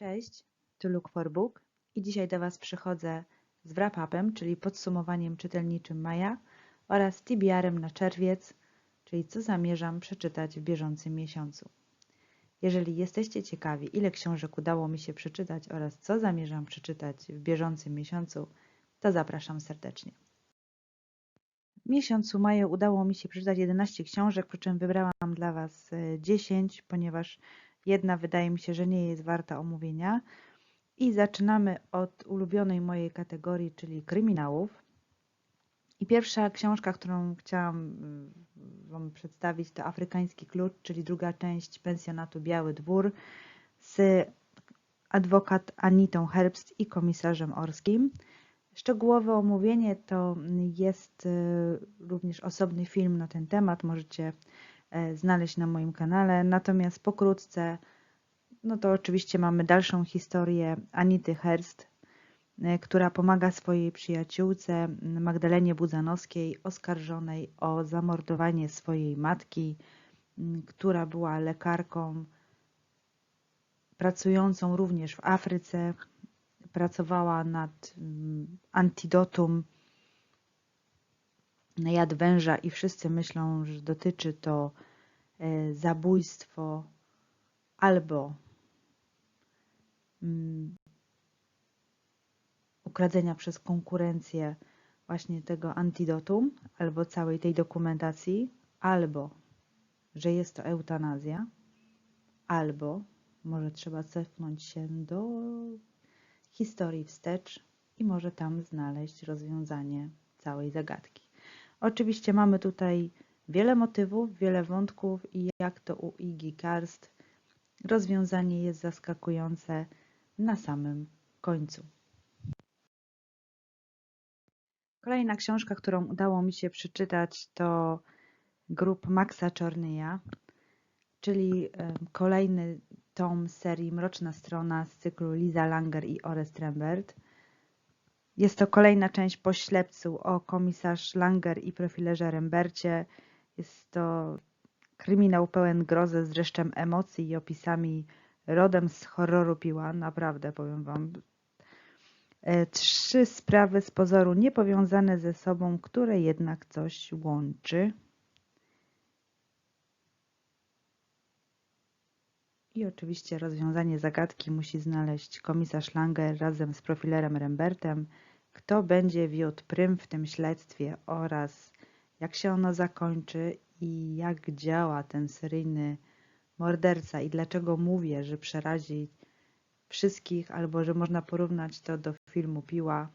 Cześć, tu Look for Book i dzisiaj do Was przychodzę z wrap-upem, czyli podsumowaniem czytelniczym maja oraz TBR-em na czerwiec, czyli co zamierzam przeczytać w bieżącym miesiącu. Jeżeli jesteście ciekawi, ile książek udało mi się przeczytać oraz co zamierzam przeczytać w bieżącym miesiącu, to zapraszam serdecznie. W miesiącu maju udało mi się przeczytać 11 książek, przy czym wybrałam dla Was e, 10, ponieważ jedna wydaje mi się, że nie jest warta omówienia. I zaczynamy od ulubionej mojej kategorii, czyli kryminałów. I pierwsza książka, którą chciałam mm, Wam przedstawić, to Afrykański Klucz, czyli druga część pensjonatu Biały Dwór z adwokat Anitą Herbst i komisarzem Orskim. Szczegółowe omówienie to jest y, również osobny film na ten temat, możecie znaleźć na moim kanale. Natomiast pokrótce, no to oczywiście mamy dalszą historię Anity Herbst, y, która pomaga swojej przyjaciółce Magdalenie Budzanowskiej, oskarżonej o zamordowanie swojej matki, która była lekarką pracującą również w Afryce, pracowała nad antidotum jad węża i wszyscy myślą, że dotyczy to e, zabójstwo albo mm, ukradzenia przez konkurencję właśnie tego antidotum, albo całej tej dokumentacji, albo że jest to eutanazja, albo może trzeba cofnąć się do historii wstecz i może tam znaleźć rozwiązanie całej zagadki. Oczywiście mamy tutaj wiele motywów, wiele wątków i jak to u Igi Karst rozwiązanie jest zaskakujące na samym końcu. Kolejna książka, którą udało mi się przeczytać to grup Maxa Czornyja, czyli kolejny tom serii Mroczna Strona z cyklu Liza Langer i Orest Rembert. Jest to kolejna część po ślepcu o komisarz Langer i profilerze Rembercie. Jest to kryminał pełen grozy z dreszczem emocji i opisami rodem z horroru piła. Naprawdę, powiem wam. E, trzy sprawy z pozoru niepowiązane ze sobą, które jednak coś łączy. I oczywiście rozwiązanie zagadki musi znaleźć komisarz Langer razem z profilerem Rembertem, kto będzie wiódł prym w tym śledztwie oraz jak się ono zakończy i jak działa ten seryjny morderca i dlaczego mówię, że przerazi wszystkich albo że można porównać to do filmu Piła.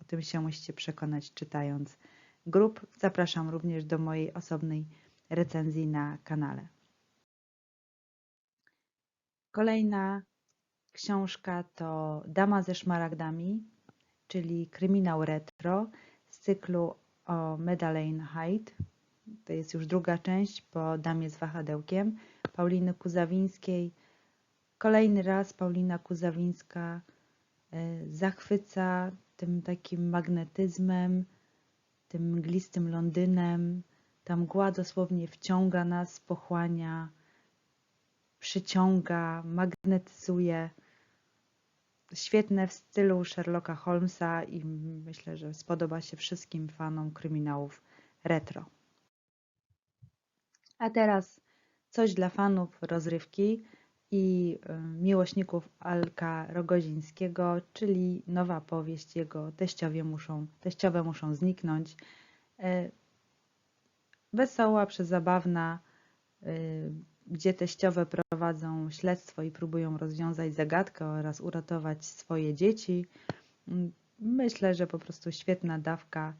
O tym się musicie przekonać czytając grup. Zapraszam również do mojej osobnej recenzji na kanale. Kolejna książka to Dama ze szmaragdami, czyli kryminał retro z cyklu o Madeleine Hyde. To jest już druga część po Damie z wahadełkiem Pauliny Kuzawińskiej. Kolejny raz Paulina Kuzawińska e, zachwyca tym takim magnetyzmem, tym mglistym Londynem. Ta mgła dosłownie wciąga nas, pochłania przyciąga, magnetyzuje. Świetne w stylu Sherlocka Holmesa i myślę, że spodoba się wszystkim fanom kryminałów retro. A teraz coś dla fanów rozrywki i y, miłośników Alka Rogozińskiego, czyli nowa powieść jego Teściowie muszą, Teściowe muszą zniknąć. Y, wesoła, przezabawna, y, gdzie teściowe prowadzą śledztwo i próbują rozwiązać zagadkę oraz uratować swoje dzieci. Myślę, że po prostu świetna dawka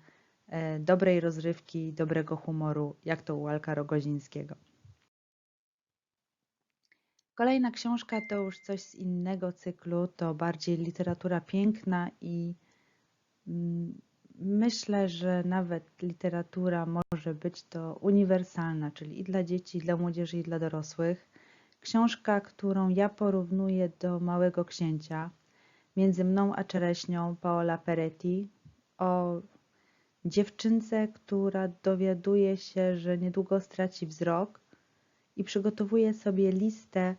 e, dobrej rozrywki, dobrego humoru, jak to u Alka Rogozińskiego. Kolejna książka to już coś z innego cyklu, to bardziej literatura piękna i mm, Myślę, że nawet literatura może być to uniwersalna, czyli i dla dzieci, i dla młodzieży, i dla dorosłych. Książka, którą ja porównuję do Małego Księcia, między mną a czereśnią Paola Peretti, o dziewczynce, która dowiaduje się, że niedługo straci wzrok i przygotowuje sobie listę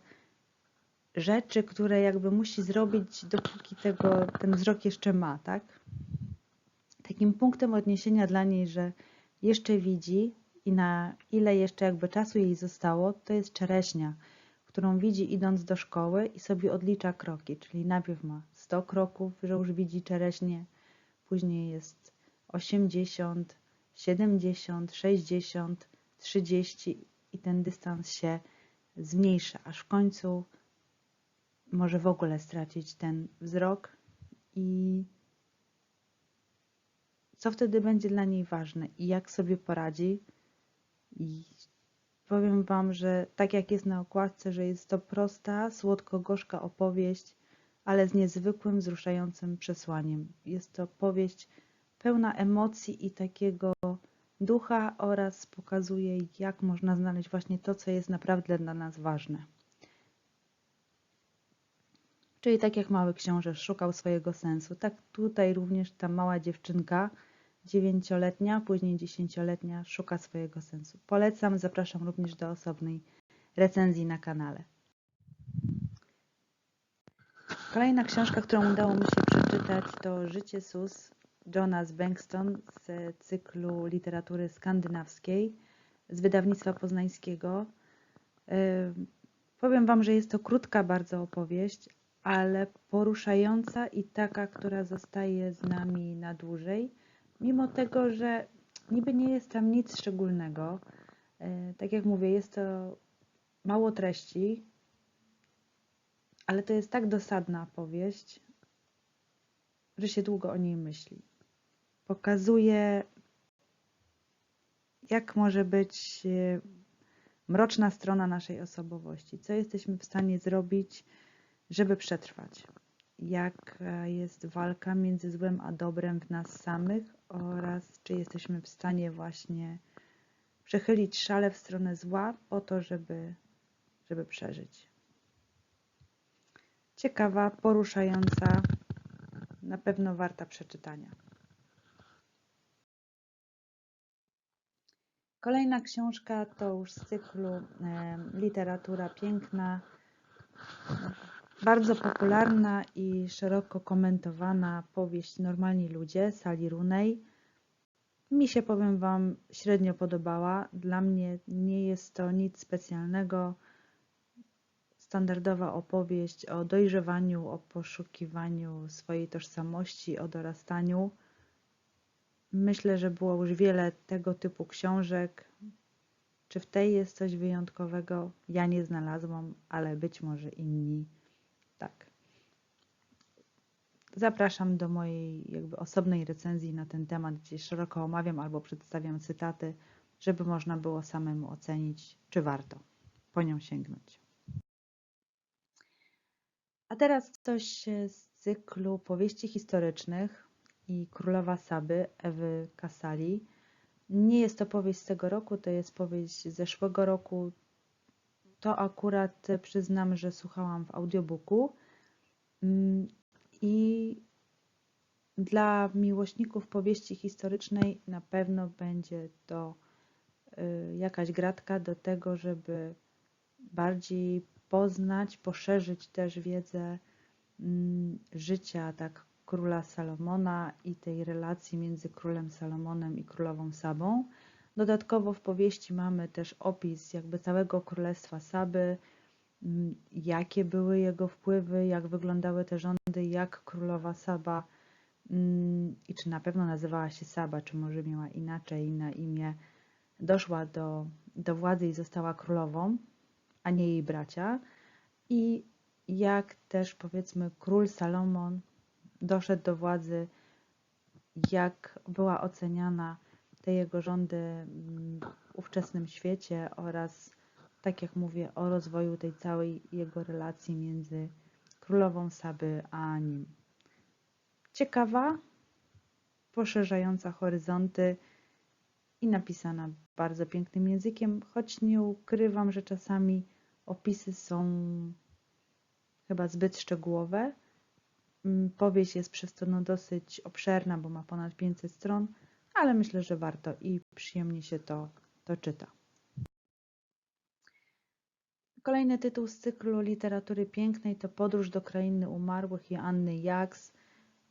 rzeczy, które jakby musi zrobić, dopóki tego, ten wzrok jeszcze ma, tak? Takim punktem odniesienia dla niej, że jeszcze widzi i na ile jeszcze jakby czasu jej zostało, to jest czereśnia, którą widzi idąc do szkoły i sobie odlicza kroki, czyli najpierw ma 100 kroków, że już widzi czereśnie, później jest 80, 70, 60, 30 i ten dystans się zmniejsza, aż w końcu może w ogóle stracić ten wzrok i co wtedy będzie dla niej ważne i jak sobie poradzi. I powiem Wam, że tak jak jest na okładce, że jest to prosta, słodko-gorzka opowieść, ale z niezwykłym, wzruszającym przesłaniem. Jest to powieść pełna emocji i takiego ducha oraz pokazuje, jak można znaleźć właśnie to, co jest naprawdę dla nas ważne. Czyli tak jak mały książę szukał swojego sensu, tak tutaj również ta mała dziewczynka, dziewięcioletnia, później dziesięcioletnia, szuka swojego sensu. Polecam, zapraszam również do osobnej recenzji na kanale. Kolejna książka, którą udało mi się przeczytać, to Życie Sus Jonas Bankston z cyklu literatury skandynawskiej z wydawnictwa poznańskiego. Powiem Wam, że jest to krótka bardzo opowieść, ale poruszająca i taka, która zostaje z nami na dłużej, mimo tego, że niby nie jest tam nic szczególnego. Yy, Tak jak mówię, jest to mało treści, ale to jest tak dosadna powieść, że się długo o niej myśli. Pokazuje, jak może być e, mroczna strona naszej osobowości, co jesteśmy w stanie zrobić, żeby przetrwać, jaka jest walka między złem a dobrem w nas samych oraz czy jesteśmy w stanie właśnie przechylić szale w stronę zła po to, żeby, żeby przeżyć. Ciekawa, poruszająca, na pewno warta przeczytania. Kolejna książka to już z cyklu Literatura Piękna. Bardzo popularna i szeroko komentowana powieść Normalni Ludzie Sali Runej. Mi się, powiem Wam, średnio podobała. Dla mnie nie jest to nic specjalnego. Standardowa opowieść o dojrzewaniu, o poszukiwaniu swojej tożsamości, o dorastaniu. Myślę, że było już wiele tego typu książek. Czy w tej jest coś wyjątkowego? Ja nie znalazłam, ale być może inni tak. Zapraszam do mojej jakby osobnej recenzji na ten temat, gdzie szeroko omawiam albo przedstawiam cytaty, żeby można było samemu ocenić, czy warto po nią sięgnąć. A teraz coś z cyklu powieści historycznych i Królowa Saby Ewy Kasali. Nie jest to powieść z tego roku, to jest powieść z zeszłego roku. To akurat przyznam, że słuchałam w audiobooku Mm, i dla miłośników powieści historycznej na pewno będzie to y, jakaś gratka do tego, żeby bardziej poznać, poszerzyć też wiedzę mm, życia tak króla Salomona i tej relacji między królem Salomonem i królową Sabą. Dodatkowo w powieści mamy też opis jakby całego królestwa Saby, mm, jakie były jego wpływy, jak wyglądały te rządy, jak królowa Saba mm, i czy na pewno nazywała się Saba, czy może miała inaczej na imię, doszła do, do władzy i została królową, a nie jej bracia. I jak też powiedzmy król Salomon doszedł do władzy, jak była oceniana te jego rządy mm, w ówczesnym świecie oraz, tak jak mówię, o rozwoju tej całej jego relacji między królową Saby a nim. Ciekawa, poszerzająca horyzonty i napisana bardzo pięknym językiem, choć nie ukrywam, że czasami opisy są chyba zbyt szczegółowe. Mm, Powieść jest przez to no, dosyć obszerna, bo ma ponad 500 stron, ale myślę, że warto i przyjemnie się to, to czyta. Kolejny tytuł z cyklu literatury pięknej to Podróż do krainy umarłych Joanny Jaks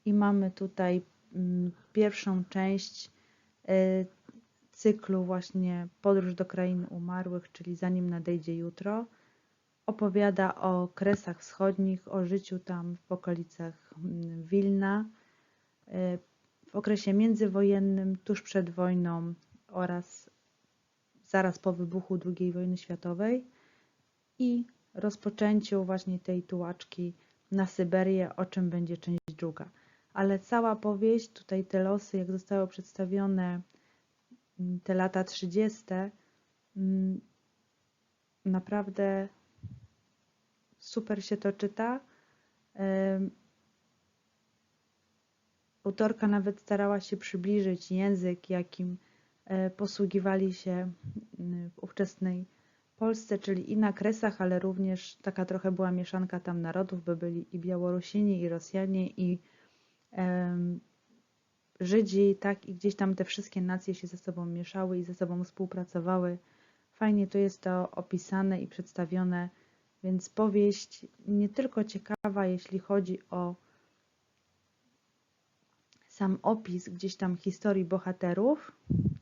i mamy tutaj mm, pierwszą część y, cyklu właśnie Podróż do krainy umarłych, czyli Zanim nadejdzie jutro. Opowiada o Kresach Wschodnich, o życiu tam w okolicach mm, Wilna y, okresie międzywojennym, tuż przed wojną oraz zaraz po wybuchu II wojny światowej i rozpoczęciu właśnie tej tułaczki na Syberię, o czym będzie część druga. Ale cała powieść, tutaj te losy, jak zostały przedstawione, mm, te lata 30., mm, naprawdę super się to czyta. Autorka nawet starała się przybliżyć język, jakim e, posługiwali się w ówczesnej Polsce, czyli i na Kresach, ale również taka trochę była mieszanka tam narodów, by byli i Białorusini, i Rosjanie, i Żydzi, tak, i gdzieś tam te wszystkie nacje się ze sobą mieszały i ze sobą współpracowały. Fajnie tu jest to opisane i przedstawione, więc powieść nie tylko ciekawa, jeśli chodzi o sam opis gdzieś tam historii bohaterów,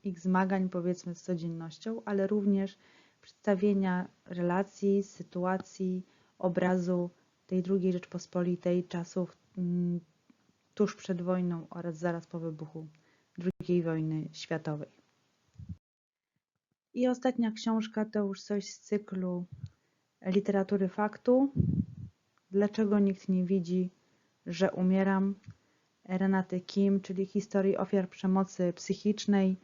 ich zmagań powiedzmy z codziennością, ale również przedstawienia relacji, sytuacji, obrazu tej II Rzeczpospolitej, czasów mm, tuż przed wojną oraz zaraz po wybuchu II wojny światowej. I ostatnia książka to już coś z cyklu literatury faktu. Dlaczego nikt nie widzi, że umieram? Renaty Kim, czyli historii ofiar przemocy psychicznej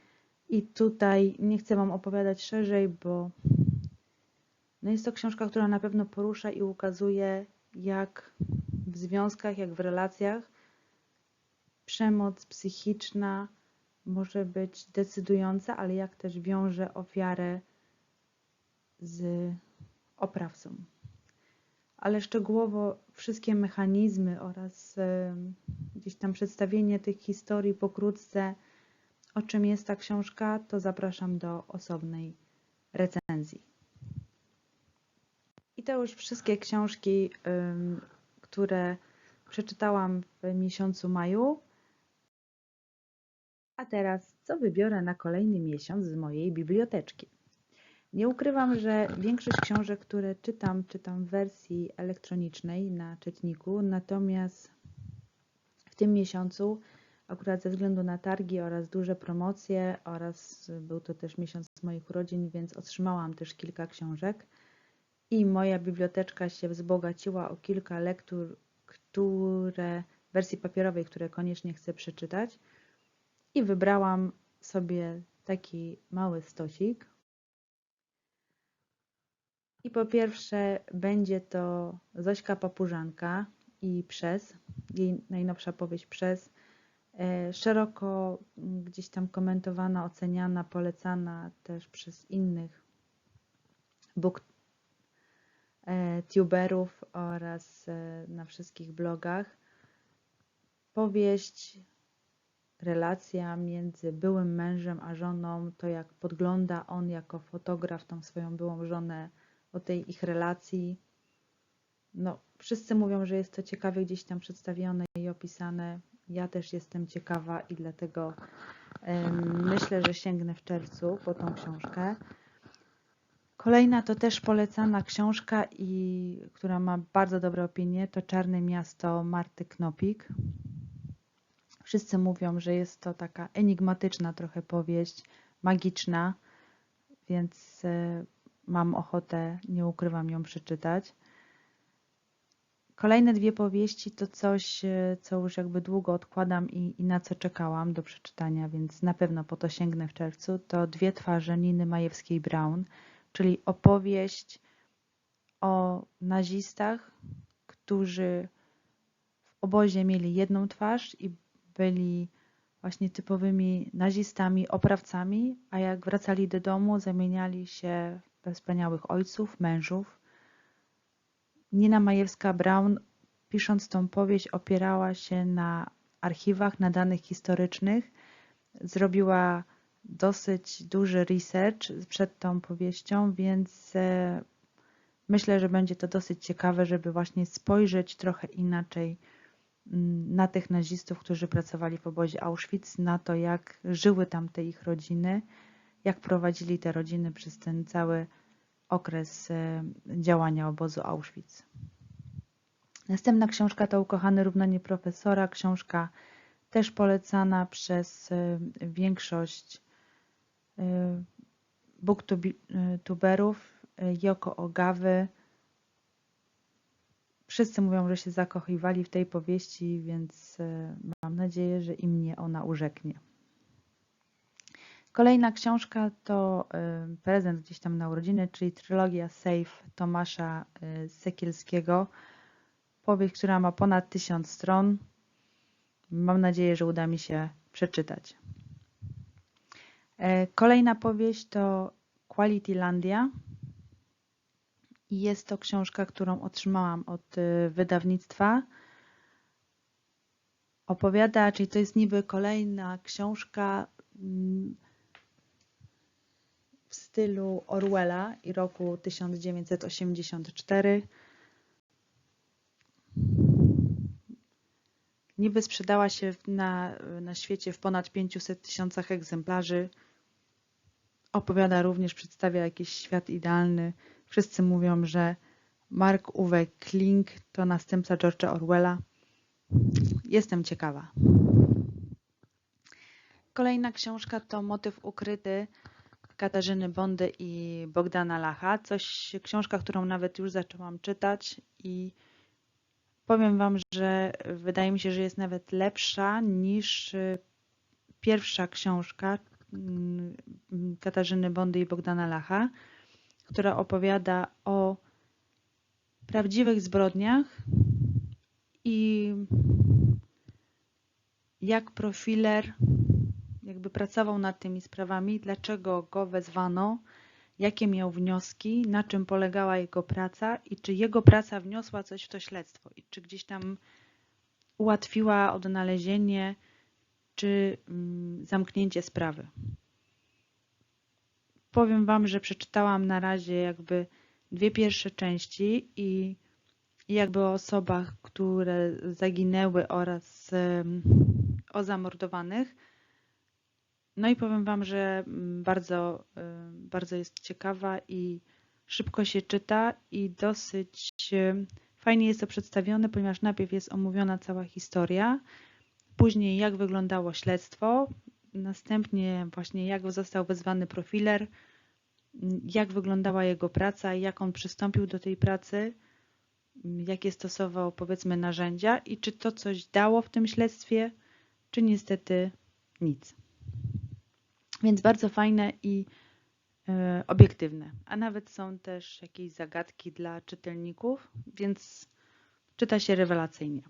i tutaj nie chcę Wam opowiadać szerzej, bo no jest to książka, która na pewno porusza i ukazuje, jak w związkach, jak w relacjach przemoc psychiczna może być decydująca, ale jak też wiąże ofiarę z oprawcą. Ale szczegółowo wszystkie mechanizmy oraz gdzieś tam przedstawienie tych historii pokrótce o czym jest ta książka, to zapraszam do osobnej recenzji. I to już wszystkie książki, które przeczytałam w miesiącu maju. A teraz, co wybiorę na kolejny miesiąc z mojej biblioteczki? Nie ukrywam, że większość książek, które czytam, czytam w wersji elektronicznej na czytniku, natomiast tym miesiącu akurat ze względu na targi oraz duże promocje oraz był to też miesiąc moich urodzin, więc otrzymałam też kilka książek. I moja biblioteczka się wzbogaciła o kilka lektur, które w wersji papierowej, które koniecznie chcę przeczytać. I wybrałam sobie taki mały stosik. I po pierwsze będzie to Zośka Papużanka i Przez, jej najnowsza powieść Przez, E, szeroko gdzieś tam komentowana, oceniana, polecana też przez innych booktuberów oraz e, na wszystkich blogach. Powieść, relacja między byłym mężem a żoną, to jak podgląda on jako fotograf tą swoją byłą żonę o tej ich relacji. No, wszyscy mówią, że jest to ciekawie gdzieś tam przedstawione i opisane. Ja też jestem ciekawa i dlatego myślę, że sięgnę w czerwcu po tą książkę. Kolejna to też polecana książka, i, która ma bardzo dobre opinie, to Czarne Miasto Marty Knopik. Wszyscy mówią, że jest to taka enigmatyczna trochę powieść, magiczna, więc e, mam ochotę, nie ukrywam, ją przeczytać. Kolejne dwie powieści to coś, e, co już jakby długo odkładam i, i, na co czekałam do przeczytania, więc na pewno po to sięgnę w czerwcu. To Dwie twarze Niny Majewskiej-Brown, czyli opowieść o nazistach, którzy w obozie mieli jedną twarz i byli właśnie typowymi nazistami, oprawcami, a jak wracali do domu, zamieniali się we wspaniałych ojców, mężów, Nina Majewska-Braun, pisząc tą powieść, opierała się na archiwach, na danych historycznych. Zrobiła dosyć duży research przed tą powieścią, więc e, Myślę, że będzie to dosyć ciekawe, żeby właśnie spojrzeć trochę inaczej mm, na tych nazistów, którzy pracowali w obozie Auschwitz, na to, jak żyły tam te ich rodziny, jak prowadzili te rodziny przez ten cały okres e, działania obozu Auschwitz. Następna książka to Ukochane równanie profesora, książka też polecana przez e, większość e, booktuberów, Joko Ogawy. Wszyscy mówią, że się zakochiwali w tej powieści, więc mam nadzieję, że i mnie ona urzeknie. Kolejna książka to y, prezent gdzieś tam na urodziny, czyli trylogia Safe Tomasza y, Sekielskiego. Powieść, która ma ponad tysiąc stron. Mam nadzieję, że uda mi się przeczytać. E, kolejna powieść to Quality Landia. I jest to książka, którą otrzymałam od y, wydawnictwa. Opowiada, czyli to jest niby kolejna książka mm, w stylu Orwella i roku 1984. Niby sprzedała się na, na świecie w ponad 500 tysiącach egzemplarzy. Opowiada również, przedstawia jakiś świat idealny. Wszyscy mówią, że Mark Uwe Kling to następca George'a Orwella. Jestem ciekawa. Kolejna książka to Motyw ukryty Katarzyny Bondy i Bogdana Lacha. Coś, książka, którą nawet już zaczęłam czytać i powiem Wam, że wydaje mi się, że jest nawet lepsza niż y, pierwsza książka mm, Katarzyny Bondy i Bogdana Lacha, która opowiada o prawdziwych zbrodniach i jak profiler jakby pracował nad tymi sprawami, dlaczego go wezwano, jakie miał wnioski, na czym polegała jego praca i czy jego praca wniosła coś w to śledztwo i czy gdzieś tam ułatwiła odnalezienie czy mm, zamknięcie sprawy. Powiem Wam, że przeczytałam na razie jakby dwie pierwsze części i jakby o osobach, które zaginęły oraz o zamordowanych. No i powiem Wam, że mm, bardzo, y, bardzo jest ciekawa i szybko się czyta i dosyć y, fajnie jest to przedstawione, ponieważ najpierw jest omówiona cała historia, później jak wyglądało śledztwo, następnie właśnie jak został wezwany profiler, jak wyglądała jego praca, jak on przystąpił do tej pracy, jakie stosował powiedzmy narzędzia i czy to coś dało w tym śledztwie, czy niestety nic. Więc bardzo fajne i e, obiektywne. A nawet są też jakieś zagadki dla czytelników, więc czyta się rewelacyjnie.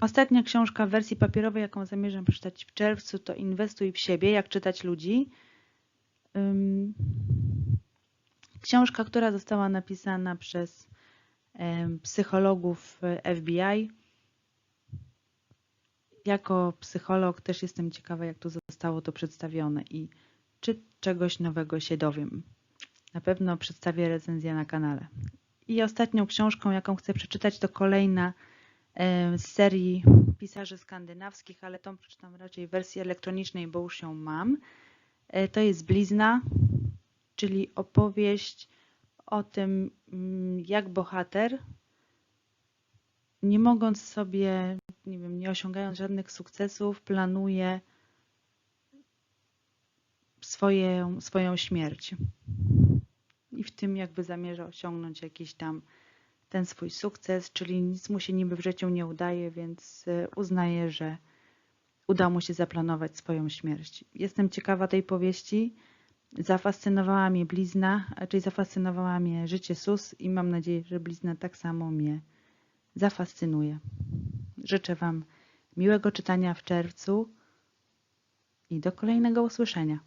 Ostatnia książka w wersji papierowej, jaką zamierzam przeczytać w czerwcu, to Inwestuj w siebie, jak czytać ludzi. Książka, która została napisana przez psychologów FBI jako psycholog też jestem ciekawa, jak to zostało to przedstawione i czy czegoś nowego się dowiem. Na pewno przedstawię recenzję na kanale. I ostatnią książką, jaką chcę przeczytać, to kolejna z serii pisarzy skandynawskich, ale tą przeczytam raczej w wersji elektronicznej, bo już ją mam. E, to jest Blizna, czyli opowieść o tym, mm, jak bohater, nie mogąc sobie nie wiem, nie osiągając żadnych sukcesów, planuje swoje, swoją śmierć. I w tym jakby zamierza osiągnąć jakiś tam ten swój sukces, czyli nic mu się niby w życiu nie udaje, więc e, uznaje, że uda mu się zaplanować swoją śmierć. Jestem ciekawa tej powieści. Zafascynowała mnie blizna, czyli zafascynowała mnie życie SUS i mam nadzieję, że blizna tak samo mnie zafascynuje. Życzę Wam miłego czytania w czerwcu i do kolejnego usłyszenia.